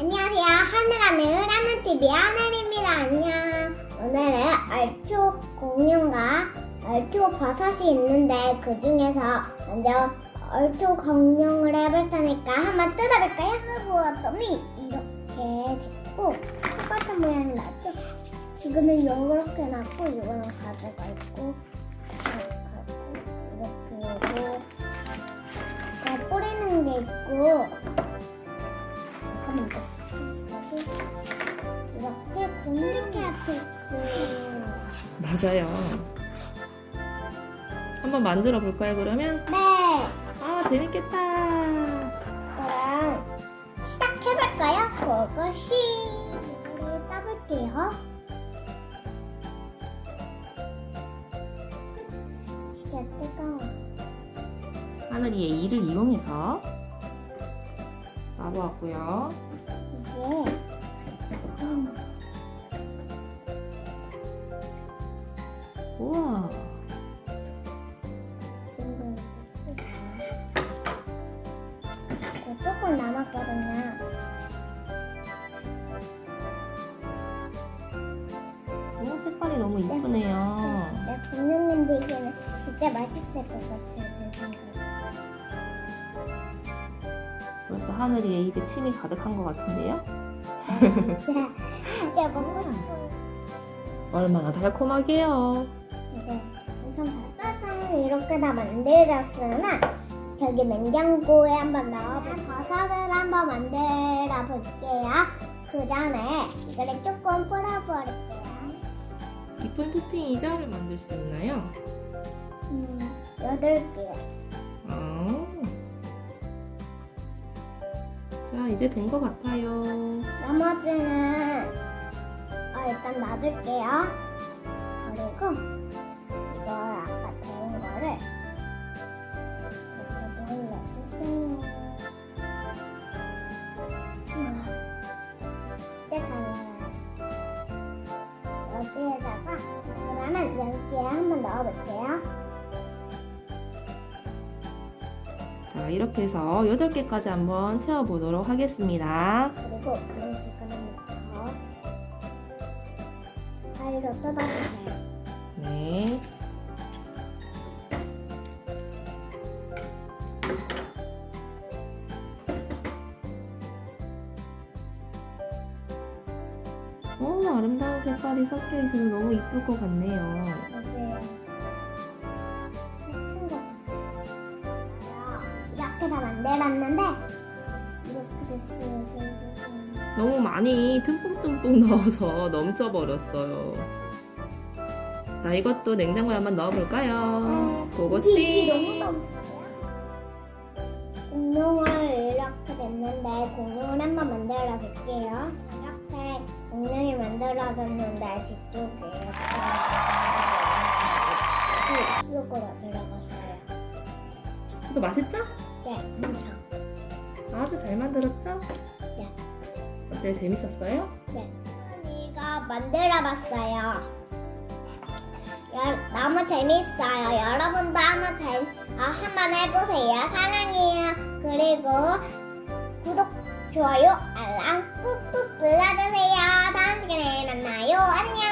안녕하세요. 하늘하늘 하늘TV 하늘입니다. 안녕. 오늘은 얼초 공룡과 얼초 버섯이 있는데 그 중에서 먼저 얼초 공룡을 해볼 테니까 한번 뜯어볼까요? 왔더니 이렇게 됐고 똑같은 모양이 났죠? 이거는 이렇게 났고 이거는 가져가 있고 맞아요. 한번 만들어 볼까요, 그러면? 네 아, 재밌겠다. 그럼 시작해볼까요? 이거를 따볼게요 진짜 뜨거워 하늘이의 이를 이용해서 놔보았고요. 이게 음, 우와. 지금 그 조금 남았거든요 오, 색깔이 너무 이쁘네요. 진짜 공룡 만들기는 진짜 맛있을 것 같아요 제 생각에 벌써 하늘이의 입에 침이 가득한 것 같은데요? 진짜 진짜 먹고 싶어요. 얼마나 달콤하게요. 이게 엄청 짜잔 이렇게 다 만들었으나 저기 냉장고에 한번 넣어볼게요. 버섯을 한번 만들어 볼게요. 그 전에 이거를 조금 뿌려버릴게요. 이쁜 토핑 이자를 만들 수 있나요? 음, 여덟 개. 아. 자, 이제 된 것 같아요. 나머지는 어, 일단 놔둘게요. 그리고 이걸 아까 데운 거를 이렇게 눌러주세요. 우와, 진짜 잘 나와요. 여기에다가 그러면 여기에 한번 넣어볼게요. 자, 이렇게 해서 8개까지 한번 채워보도록 하겠습니다. 그리고 가위로 뜯어주세요. 네. 오, 아름다운 색깔이 섞여 있어서 너무 이쁠 것 같네요. 맞아요. 같은 거 같아요. 이렇게 다 만들었는데 이렇게 됐어요. 너무 많이 듬뿍듬뿍 넣어서 넘쳐버렸어요. 자, 이것도 냉장고에 한번 넣어볼까요? 네, 그것이 이게, 이게 너무 넘쳐요. 공룡을 이렇게 됐는데 공룡을 한번 만들어 볼게요. 이렇게 공룡이 만들어졌는데 뒤쪽에 이렇게 속으로 들어갔어요. 이거 맛있죠? 네, 엄청. 아주 잘 만들었죠? 네. 어때? 재밌었어요? 네. 이거 만들어 봤어요. 여- 너무 재밌어요. 여러분도 한번 잘, 어, 한번 해보세요. 사랑해요. 그리고 구독, 좋아요, 알람 꾹꾹 눌러주세요. 다음 시간에 만나요. 안녕.